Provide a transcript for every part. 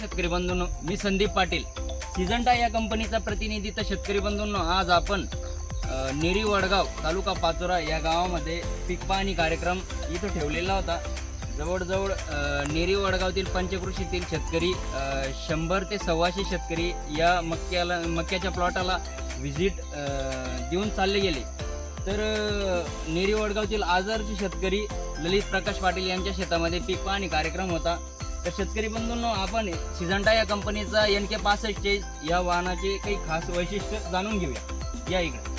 शेतकरी बंधूंनो मी संदीप पाटील. सिजंटा या कंपनीचा प्रतिनिधी तर शेतकरी बंधूंनो आज आपण नेरी वडगाव तालुका पाचोरा या गावामध्ये पीक पाहणी कार्यक्रम इथं ठेवलेला होता. जवळजवळ नेरी वडगावतील पंचकृषीतील शेतकरी शंभर ते सव्वाशे शेतकरी या मक्याला मक्याच्या प्लॉटाला व्हिजिट देऊन चालले गेले. तर नेरी वडगावतील आजारचे शेतकरी ललित प्रकाश पाटील यांच्या शेतामध्ये पीक पाहणी कार्यक्रम होता. तर शेतकरी बंधूंनो आपण सिजंटा या कंपनीचा एन के पासष्ट या वाहनाचे काही खास वैशिष्ट्य जाणून घेऊया. या इकडे.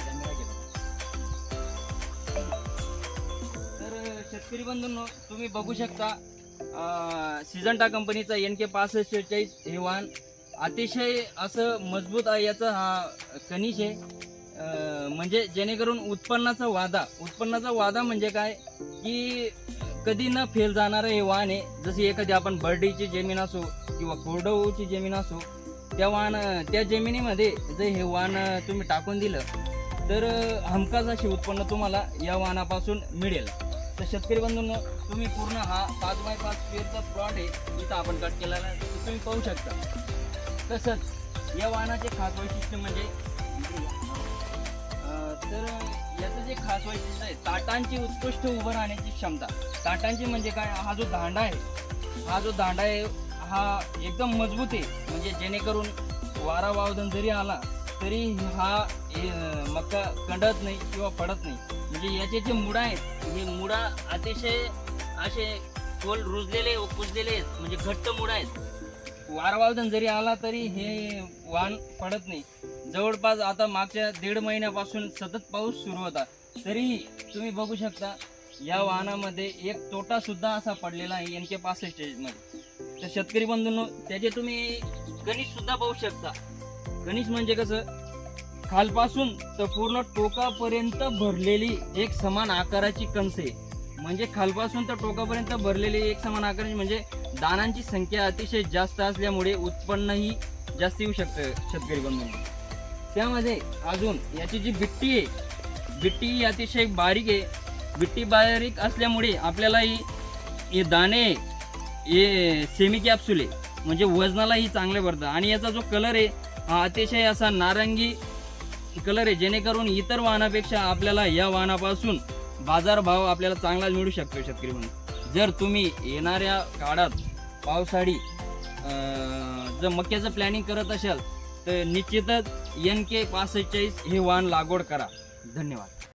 तर शेतकरी बंधूंनो तुम्ही बघू शकता अ, सिजंटा कंपनीचा एन के पासष्ट हे वाहन अतिशय असं मजबूत आहे याचा हा कनिश आहे. म्हणजे जेणेकरून उत्पन्नाचा वादा उत्पन्नाचा वादा म्हणजे काय? की कधी न फेल जाणारं हे वाहन आहे. जशी एखादी आपण बर्डीची जमीन असो किंवा कोरडवची जमीन असो त्या वाहन त्या जमिनीमध्ये जर हे वाहन तुम्ही टाकून दिलं तर हमखास असे उत्पन्न तुम्हाला या वाहनापासून मिळेल. तर शेतकरी बंधूंनो तुम्ही पूर्ण हा पाच बाय पाच स्क्वेअरचा प्लॉट आहे इथं आपण कट केलेला आहे. तुम्ही पाहू शकता. तसंच या वाहनाचे खास वैशिष्ट्य म्हणजे खास वैशिष्ट्य आहे ताटांची उत्कृष्ट उभं राहण्याची क्षमता. ताटांची म्हणजे काय? हा जो दांडा आहे हा जो दांडा आहे हा एकदम मजबूत आहे. म्हणजे जेणेकरून वारा वावधन जरी आला तरी हा मका कंडत नाही किंवा पडत नाही. म्हणजे याचे जे मुडा आहेत हे मुडा अतिशय असे खोल रुजलेले व कुजलेले आहेत. म्हणजे घट्ट मुडा आहेत. वारा जरी आला तरी हे वाण पडत नाही. जवळपास आता मागच्या दीड महिन्यापासून सतत पाऊस सुरू होता. तरी तुम्ही बघू शकता या वाहनामध्ये एक तोटा सुद्धा असा पडलेला आहे एन के पासष्टमध्ये. तर शेतकरी बंधूंनो त्याचे तुम्ही गणित सुद्धा पाहू शकता. गणित म्हणजे कसं खालपासून तर पूर्ण टोकापर्यंत भरलेली एक समान आकाराची कणसे म्हणजे खालपासून तर टोकापर्यंत भरलेली एक समान आकाराची म्हणजे दानांची संख्या अतिशय जास्त असल्यामुळे उत्पन्नही जास्त येऊ शकतं शेतकरी बंधूंना. त्यामध्ये अजून याची जी बिट्टी आहे बिट्टी ही अतिशय बारीक आहे. बिट्टी बारीक असल्यामुळे आपल्यालाही हे दाणे हे सेमी कॅप्सूल आहे. म्हणजे वजनालाही चांगले भरतं आणि याचा जो कलर आहे हा अतिशय असा नारंगी कलर आहे. जेणेकरून इतर वाहनापेक्षा आपल्याला या वाहनापासून बाजारभाव आपल्याला चांगला मिळू शकतो शेतकरी म्हणून. जर तुम्ही येणाऱ्या काळात पावसाळी जर मक्याचं प्लॅनिंग करत असाल तर निश्चितच एन के पासष्ट हे वाहन लागवड करा. धन्यवाद.